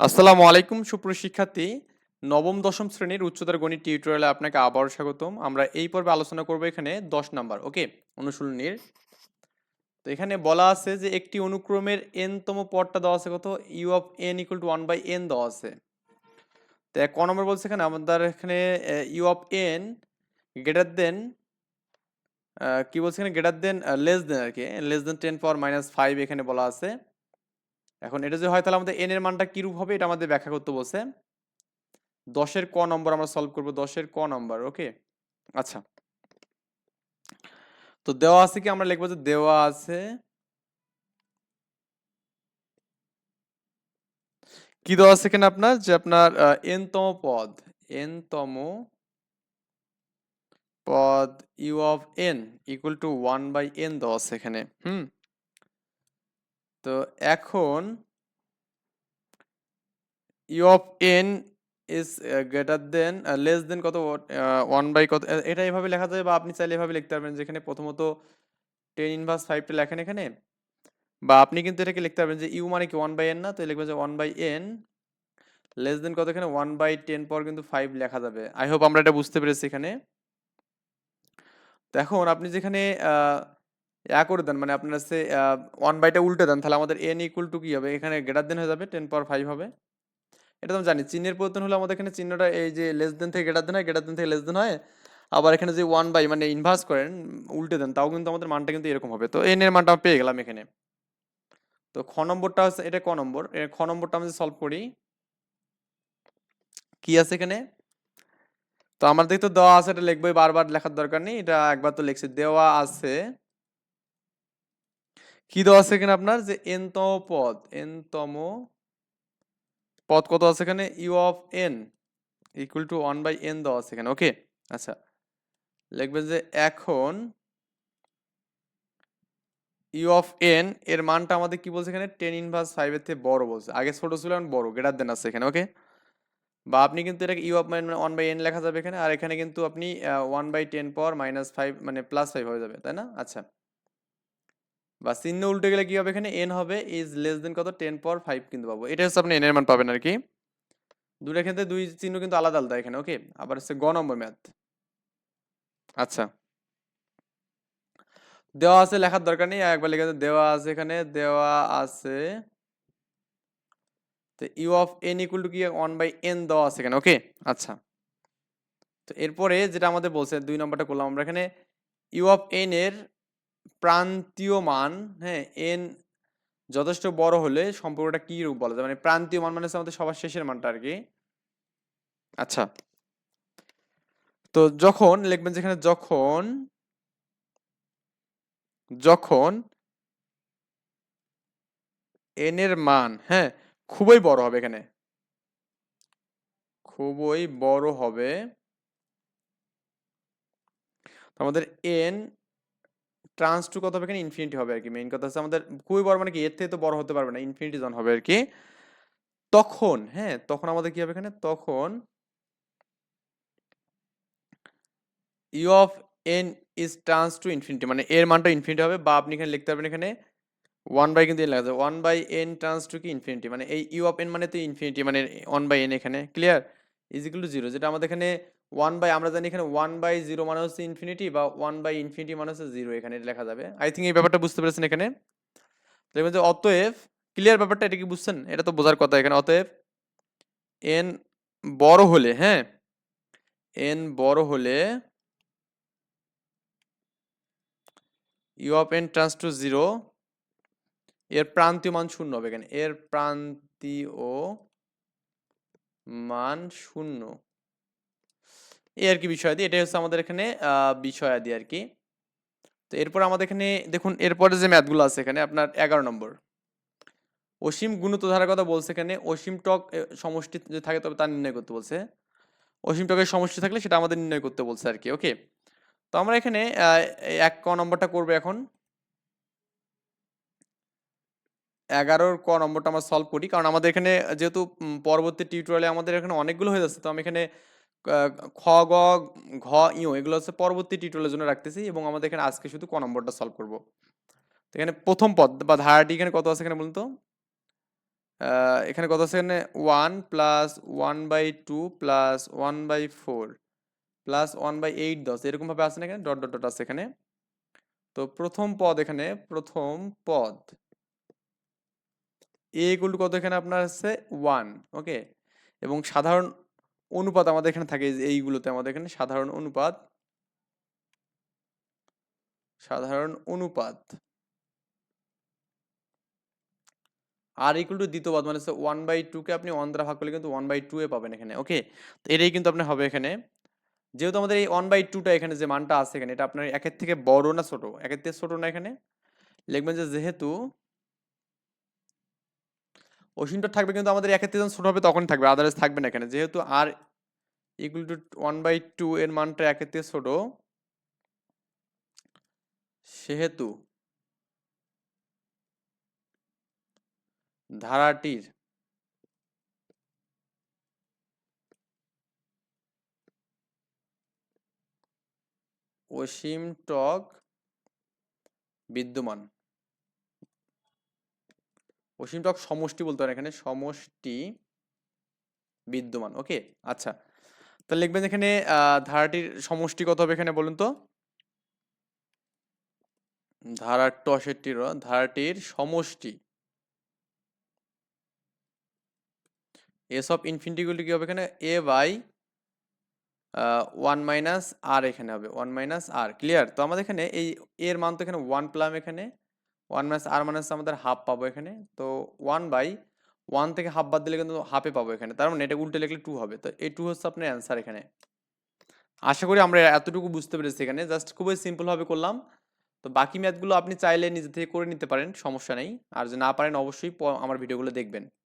আসসালামু আলাইকুম, সুপ্রিয় শিক্ষার্থী। নবম, দশম শ্রেণির উচ্চতর গণিত টিউটোরিয়ালে আপনাকে আবারও স্বাগতম। আমরা এই পর্বে আলোচনা করব এখানে দশ নাম্বার, ওকে? অনুশীলনীর। তো এখানে বলা আছে যে একটি অনুক্রমের এন তম পদটা দেওয়া আছে কত? U of N equal to one by N দেওয়া আছে। তো এক নম্বর বলছে এখানে, আমাদের এখানে U of N greater than কি বলছে এখানে? গ্রেটার দেন লেস দেন আর কি। Less than ten power minus five এখানে বলা আছে। এখন এটা যে হয়, তাহলে আমাদের এন এর মানটা কিরূপ হবে? এটা আমাদের ব্যাখ্যা করতে বলছে। দশের ক নম্বর আমরা সলভ করব। দশের ক নম্বর ওকে আচ্ছা। তো দেওয়া আছে কি? আমরা লিখব যে দেওয়া আছে কি দেওয়া আছে এখানে আপনার? যে আপনার এন তম পদ এন তম পদ U of N equal to one by N দেওয়া আছে এখানে, হুম? তো এখন U of N is greater than less than কত ওয়ান বাই কত এটা এভাবে লেখা যায় বা আপনি চাইলে এভাবে লিখতে পারবেন যেখানে প্রথমত টেন ইনভার্স ফাইভটা লেখেন এখানে। বা আপনি কিন্তু এটাকে লিখতে পারবেন যে ইউ মানে কি ওয়ান বাই এন না? তো লিখবেন যে one by N less than কত এখানে? ওয়ান বাই টেন পর কিন্তু ফাইভ লেখা যাবে। আই হোপ আমরা এটা বুঝতে পেরেছি এখানে। তো এখন আপনি যেখানে ইয়া করে দেন মানে আপনার হচ্ছে ওয়ান বাইটা উল্টে দেন, তাহলে আমাদের এন ইকুয়াল টু কি হবে? এখানে গ্রেটার দেন হয়ে যাবে টেন পাওয়ার ফাইভ হবে। এটা তো আমি জানি, চিহ্নের পরিবর্তন হলে আমাদের এখানে চিহ্নটা এই যে লেস দেন থেকে গ্রেটার দেন হয় গ্রেটার দেন থেকে লেস দেন হয়, আবার এখানে যে ওয়ান বাই মানে ইনভার্স করেন, উল্টে দেন, তাও কিন্তু আমাদের মানটা কিন্তু এরকম হবে। তো এন এর মানটা পেয়ে গেলাম এখানে। তো খ নম্বরটা হচ্ছে, এটা ক নম্বর খ নম্বরটা আমি সলভ করি, কি আছে এখানে? তো আমাদের তো দেওয়া আছে, এটা লিখবোই বারবার লেখার দরকার নেই, এটা একবার তো লিখছি, দেওয়া আছে কি দেওয়া আছে এখানে আপনার? যে এন তম পদ এন তম পদ কত আছে এখানে? U of N equal to one by N দেওয়া আছে এখানে। ওকে আচ্ছা। লিখবেন যে এখন ইউ অফ এন এর মানটা আমাদের কি বলছে এখানে? টেন ইনভার্স ফাইভের থেকে বড় বলছে। আগে ছোট ছিল, এখন বড় গ্রেটার দেন আছে এখানে ওকে বা আপনি কিন্তু এটাকে ইউ অফ মানে ওয়ান বাই এন লেখা যাবে এখানে, আর এখানে কিন্তু আপনি one by ten power minus five মানে প্লাস ফাইভ হয়ে যাবে, তাই না? আচ্ছা। বা চিহ্ন উল্টে গেলে কি হবে? এখানে এন হবে ইজ লেস দেন কত? টেন পাওয়ার ফাইভ কিন্তু পাবো। এটা হচ্ছে আপনি এন এর মান পাবেন আর কি। দুটার ক্ষেত্রে দুই চিহ্ন কিন্তু আলাদা আলাদা এখানে ওকে আবার হচ্ছে গ নম্বর ম্যাথ আচ্ছা। দেওয়া আছে লেখার দরকার নেই। একবার লিখে দাও, দেওয়া আছে এখানে দেওয়া আছে তো U of N equal to কি? ওয়ান বাই এন দেওয়া আছে এখানে ওকে আচ্ছা। তো এরপরে যেটা আমাদের বলছে দুই নম্বরটা করলাম আমরা এখানে ইউ অফ এন এর প্রান্তীয় মান হ্যাঁ এন যথেষ্ট বড় হলে সম্পর্কটা কি রূপ বলা যায়? মানে প্রান্তীয় মান মানে আমাদের সবার শেষের মানটা আর কি আচ্ছা। তো যখন, লিখবেন যেখানে যখন যখন এন এর মান হ্যাঁ খুবই বড় হবে এখানে। খুবই বড় হবে। আমাদের এন ট্রান্স টু কত হবে এখানে ইনফিনিটি হবে আর কি মেইন কথা হচ্ছে আমাদের খুবই বড় মানে কি, এর থেকে তো বড় হতে পারবে না ইনফিনিটি জন হবে আর কি তখন হ্যাঁ তখন আমাদের কি হবে এখানে? তখন U of N is tends to infinity মানে এর মানটা ইনফিনিটি হবে, বা আপনি এখানে লিখতে পারবেন এখানে ওয়ান বাই কিন্তু এন লেখা one by N tends to কি ইনফিনিটি মানে এই ইউ অফ এন মানে তো ইনফিনিটি মানে ওয়ান বাই এন এখানে clear is equal to zero যেটা আমাদের এখানে ওয়ান বাই আমরা জানি এখানে ওয়ান বাই জিরো মানে হচ্ছে ইনফিনিটি বা ওয়ান বাই ইনফিনিটি মানে হচ্ছে জিরো এখানে লেখা যাবে। আই থিঙ্ক এই ব্যাপারটা বুঝতে পেরেছেন এখানে। দেখবেন যে অতএব ক্লিয়ার ব্যাপারটা এটা কি বুঝছেন? এটা তো বোঝার কথা এখানে। অতএব এন বড় হলে হ্যাঁ? এন বড় হলে U of N tends to zero এর প্রান্তীয় মান শূন্য হবে এখানে। এর প্রান্তীয় মান শূন্য। এই আর কি বিষয়াদি, এটাই হচ্ছে আমাদের এখানে বিষয়াদি আর কি তো এরপর আমাদের এখানে, দেখুন, এরপরে যে ম্যাথগুলো আছে এখানে, আপনার এগারো নম্বর। অসীম গুণিত ধারার কথা বলছে এখানে, অসীম টক সমষ্টি যদি থাকে তবে তা নির্ণয় করতে বলছে। অসীম টকের সমষ্টি থাকলে সেটা আমাদের নির্ণয় করতে বলছে আর কি ওকে? তো আমরা এখানে এক ক নম্বরটা করব এখন। এগারোর ক নম্বরটা আমরা সলভ করি, কারণ আমাদের এখানে যেহেতু পরবর্তী টিউটোরিয়ালে আমাদের এখানে অনেকগুলো হয়ে যাচ্ছে, তো আমি এখানে খ গ ঘ, ইও এগুলো হচ্ছে পরবর্তী টিউটোরিয়ালের জন্য রাখতেছি এবং আমাদের এখানে আজকে শুধু ক নম্বরটা সলভ করব। তো এখানে প্রথম পদ বা ধারাটি এখানে কত আছে এখানে বলুন তো? এখানে কত আছে এখানে? One plus one by two plus one by four plus one by eight দশ। এরকম ভাবে আছে না এখানে? ডট ডট ডট আছে এখানে। তো প্রথম পদ এখানে, প্রথম পদ। এ ইকুয়াল টু কত এখানে আপনার আছে? ওয়ান ওকে এবং সাধারণ অনুপাত আমাদের এখানে থাকে এইগুলোতে আমাদের এখানে সাধারণ অনুপাত সাধারণ অনুপাত। আর ইকুয়াল টু দ্বিতীয় পদ মানে ওয়ান বাই টুকে আপনি ওয়ান দ্বারা ভাগ করলে কিন্তু ওয়ান বাই টু এ পাবেন এখানে ওকে তো এটাই কিন্তু আপনার হবে এখানে। যেহেতু আমাদের এই ওয়ান বাই টুটা এখানে যে মানটা আছে এখানে, এটা আপনার একের থেকে বড় না ছোট? একের থেকে ছোট না এখানে? লিখবেন যে যেহেতু অসীমটা থাকবে কিন্তু আমাদের একের থেকে যখন ছোট হবে তখন থাকবে আদারওয়াইজ থাকবে না এখানে। যেহেতু r equal to one by two এর মানটা একের থেকে ছোট, সেহেতু ধারাটির অসীম টক বিদ্যমান। অসীম টক সমষ্টি বলতে পারেন এখানে। সমষ্টি বিদ্যমান, ওকে? আচ্ছা। তাহলে লিখবেন এখানে ধারাটির সমষ্টি কত হবে এখানে বলুন তো? ধারার টসেরটির ধারাটির সমষ্টি। এস অফ ইনফিনিটিগুলি কি হবে এখানে? A by one minus r এখানে হবে। ওয়ান মাইনাস আর ক্লিয়ার তো আমাদের এখানে এই এর মান তো এখানে ওয়ান প্লাম এখানে। ওয়ান মাইনাস আর মাইনাস আমাদের হাফ পাবো এখানে। তো ওয়ান বাই ওয়ান থেকে হাফ বাদ দিলে কিন্তু হাফে পাবো এখানে। তার মানে এটা উল্টে লিখলে টু হবে। তো এই টু হচ্ছে আপনার অ্যান্সার এখানে। আশা করি আমরা এতটুকু বুঝতে পেরেছি এখানে। জাস্ট খুবই সিম্পলভাবে করলাম। তো বাকি ম্যাথগুলো আপনি চাইলে নিজে থেকে করে নিতে পারেন, সমস্যা নেই। আর যদি না পারেন, অবশ্যই আমার ভিডিওগুলো দেখবেন।